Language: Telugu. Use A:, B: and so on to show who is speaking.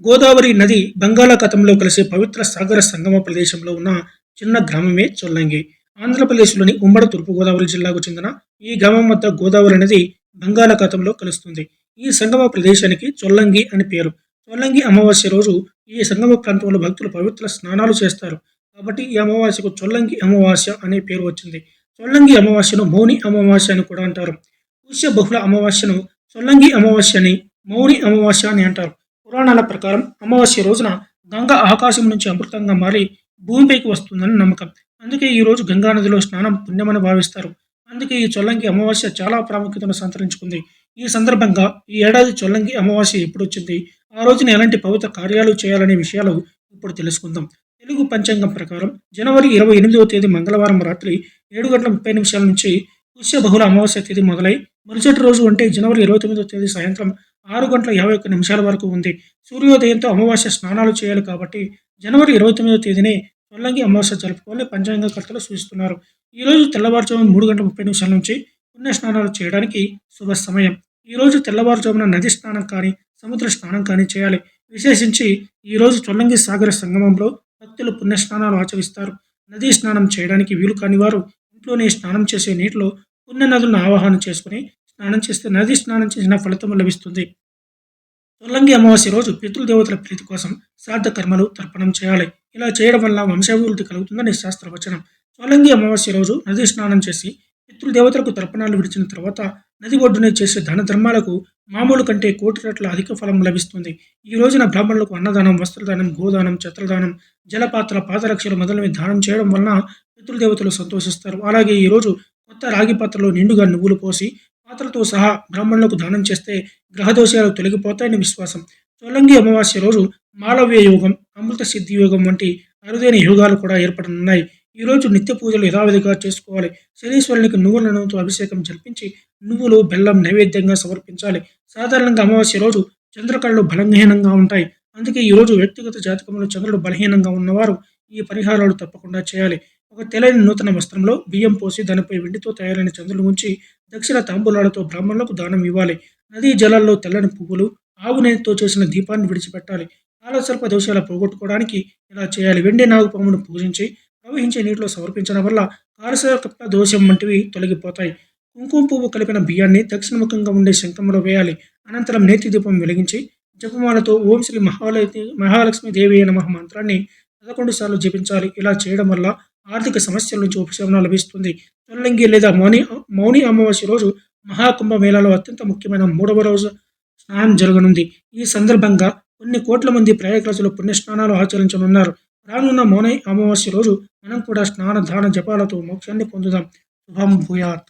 A: గోదావరి నది బంగాళాఖాతంలో కలిసే పవిత్ర సాగర సంగమ ప్రదేశంలో ఉన్న చిన్న గ్రామమే చొల్లంగి. ఆంధ్రప్రదేశ్లోని ఉమ్మడి తూర్పుగోదావరి జిల్లాకు చెందిన ఈ గ్రామం వద్ద గోదావరి నది బంగాళాఖాతంలో కలుస్తుంది. ఈ సంగమ ప్రదేశానికి చొల్లంగి అని పేరు. చొల్లంగి అమావాస్య రోజు ఈ సంగమ ప్రాంతంలో భక్తులు పవిత్ర స్నానాలు చేస్తారు. కాబట్టి ఈ అమావాస్యకు చొల్లంగి అమావాస్య అనే పేరు వచ్చింది. చొల్లంగి అమావాస్యను మౌని అమావాస్య అని కూడా అంటారు. పుష్య బహుళ అమావాస్యను చొల్లంగి అమావాస్య అని మౌని అమావాస్య అని అంటారు. పురాణాల ప్రకారం అమావాస్య రోజున గంగ ఆకాశం నుంచి అమృతంగా మారి భూమిపైకి వస్తుందని నమ్మకం. అందుకే ఈ రోజు గంగా నదిలో స్నానం పుణ్యమని భావిస్తారు. అందుకే ఈ చొల్లంగి అమావాస్య చాలా ప్రాముఖ్యతను సంతరించుకుంది. ఈ సందర్భంగా ఈ ఏడాది చొల్లంగి అమావాస్య ఎప్పుడు వచ్చింది ఆ రోజున ఎలాంటి పవిత్ర కార్యాలు చేయాలనే విషయాలు ఇప్పుడు తెలుసుకుందాం. తెలుగు పంచాంగం ప్రకారం జనవరి ఇరవై ఎనిమిదవ తేదీ మంగళవారం రాత్రి ఏడు గంటల ముప్పై నిమిషాల నుంచి పుష్య బహుళ అమావాస్య తేదీ మొదలై మరుసటి రోజు అంటే జనవరి ఇరవై తొమ్మిదవ తేదీ సాయంత్రం ఆరు గంటల యాభై ఒక్క నిమిషాల వరకు ఉంది. సూర్యోదయంతో అమావాస్య స్నానాలు చేయాలి కాబట్టి జనవరి ఇరవై తొమ్మిదవ తేదీనే తొల్లంగి అమావాస్య జరుపుకోవాలని పంచాంగకర్తలు సూచిస్తున్నారు. ఈ రోజు తెల్లవారుజామున మూడు గంటల ముప్పై నిమిషాల నుంచి పుణ్య స్నానాలు చేయడానికి శుభ సమయం. ఈ రోజు తెల్లవారుజామున నది స్నానం కానీ సముద్ర స్నానం కానీ చేయాలి. విశేషించి ఈ రోజు చొల్లంగి సాగర సంగమంలో భక్తులు పుణ్య స్నానాలు ఆచరిస్తారు. నదీ స్నానం చేయడానికి వీలు కాని వారు ఇంట్లోనే స్నానం చేసే నీటిలో పుణ్య నదులను ఆవాహన చేసుకుని స్నానం చేస్తే నది స్నానం చేసిన ఫలితం లభిస్తుంది. చొల్లంగి అమావాస్య రోజు పితృదేవతల ప్రీతి కోసం శ్రాద్ధ కర్మలు తర్పణం చేయాలి. ఇలా చేయడం వల్ల వంశాభివృద్ధి కలుగుతుందని శాస్త్రవచనం. చొల్లంగి అమావాస్య రోజు నది స్నానం చేసి పితృదేవతలకు తర్పణాలు విడిచిన తర్వాత నది ఒడ్డునే చేసే ధన ధర్మాలకు మామూలు కంటే కోటి రెట్ల అధిక ఫలం లభిస్తుంది. ఈ రోజున బ్రాహ్మణులకు అన్నదానం వస్త్రదానం గోదానం ఛత్రదానం జలపాత్ర పాదరక్షలు మొదలైనవి దానం చేయడం వలన పితృదేవతలు సంతోషిస్తారు. అలాగే ఈరోజు కొత్త రాగి పాత్రలో నిండుగా నువ్వులు పోసి పాత్రతో సహా బ్రాహ్మణులకు దానం చేస్తే గ్రహదోషాలు తొలగిపోతాయని విశ్వాసం. చోలంగి అమావాస్య రోజు మాలవ్య యోగం అమృత సిద్ధి యోగం వంటి అరుదైన యోగాలు కూడా ఏర్పడనున్నాయి. ఈ రోజు నిత్య పూజలు యథావిధిగా చేసుకోవాలి. శనీశ్వరునికి నువ్వుల నూనెతో అభిషేకం జరిపించి నువ్వులు బెల్లం నైవేద్యంగా సమర్పించాలి. సాధారణంగా అమావాస్య రోజు చంద్రకళలు బలహీనంగా ఉంటాయి. అందుకే ఈ రోజు వ్యక్తిగత జాతకంలో చంద్రుడు బలహీనంగా ఉన్నవారు ఈ పరిహారాలు తప్పకుండా చేయాలి. ఒక తెల్లని నూతన వస్త్రంలో బియ్యం పోసి దానిపై వెండితో తయారైన చంద్రులు ఉంచి దక్షిణ తాంబూలాలతో బ్రాహ్మణులకు దానం ఇవ్వాలి. నదీ జలాల్లో తెల్లని పువ్వులు ఆవు నేతితో చేసిన దీపాన్ని విడిచిపెట్టాలి. కాలసర్ప దోషాలు పోగొట్టుకోవడానికి ఇలా చేయాలి. వెండి నాగుపామును పూజించి ప్రవహించే నీటిలో సమర్పించడం వల్ల కాలసర్ప దోషం వంటివి తొలగిపోతాయి. కుంకుమ పువ్వు కలిపిన బియ్యాన్ని దక్షిణముఖంగా ఉండే శంఖంలో వేయాలి. అనంతరం నేతి దీపం వెలిగించి జపమాలతో ఓం శ్రీ మహాలక్ష్మి మహాలక్ష్మి దేవి నమ మంత్రాన్ని పదకొండు సార్లు జపించాలి. ఇలా చేయడం వల్ల ఆర్థిక సమస్యల నుంచి ఉపశమనం లభిస్తుంది. తొల్లంగి లేదా మౌని మౌని అమావాస్య రోజు మహాకుంభ మేళాలో అత్యంత ముఖ్యమైన మూడవ రోజు స్నానం జరగనుంది. ఈ సందర్భంగా కొన్ని కోట్ల మంది ప్రయాగరాజులు పుణ్యస్నానాలు ఆచరించనున్నారు. రానున్న మౌని అమావాస్య రోజు మనం కూడా స్నాన దాన జపాలతో మోక్షాన్ని పొందుదాం. శుభం భూయాత్.